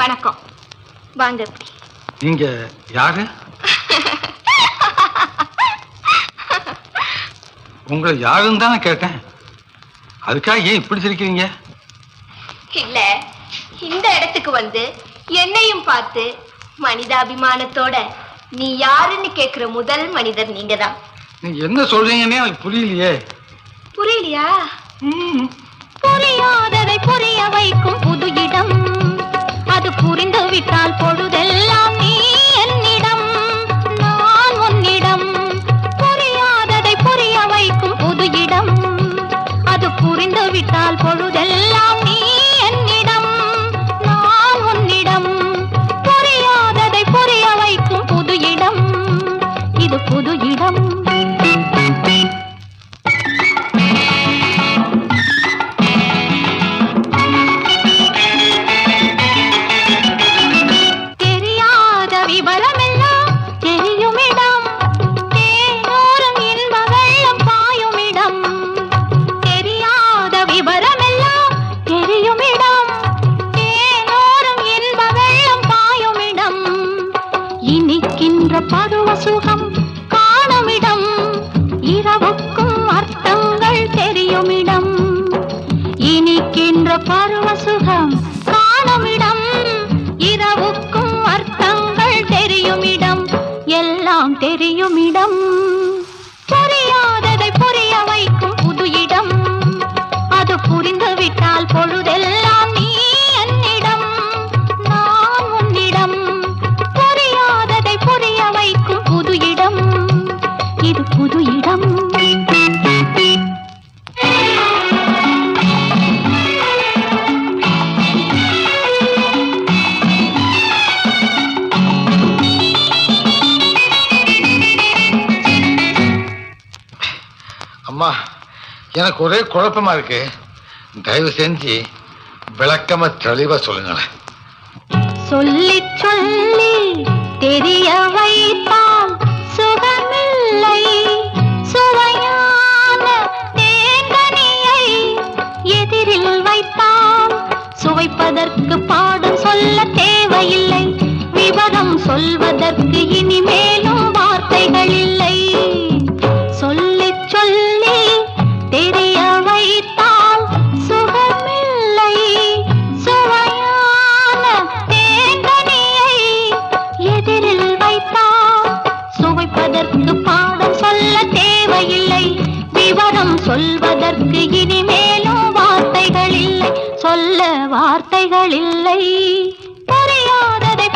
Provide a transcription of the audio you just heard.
வணக்கம். வாங்க. நீங்க யாரு உங்களை யாருன்னு தானே கேட்டேன். அதுக்காக ஏன் இப்படி சிரிக்கிறீங்க? இல்ல இந்த இடத்துக்கு வந்து என்னையும் பார்த்து மனிதாபிமானத்தோட நீ யாருன்னு கேக்குற முதல் மனிதர் நீங்க தான் நீங்க என்ன சொல்றீங்கன்னே எனக்கு புரியலையே. புரியலையா? இனிக்கின்ற பருவ சுகம் காணுமிடம் இரவுக்கும் அர்த்தங்கள் தெரியுமிடம். இனிக்கின்ற பருவ சுகம் அம்மா எனக்கு ஒரே குழப்பமா இருக்கு. தயவு செஞ்சு விளக்கமா தெளிவா சொல்லுங்களேன். சொல்லி சொல்லி தெரிய அதற்கு பாடம் சொல்ல தேவையில்லை. விவரம் சொல்வதற்கு இனிமேலும் வார்த்தைகள் இல்லை. சொல்ல வார்த்தைகள் இல்லை. தெரியாததை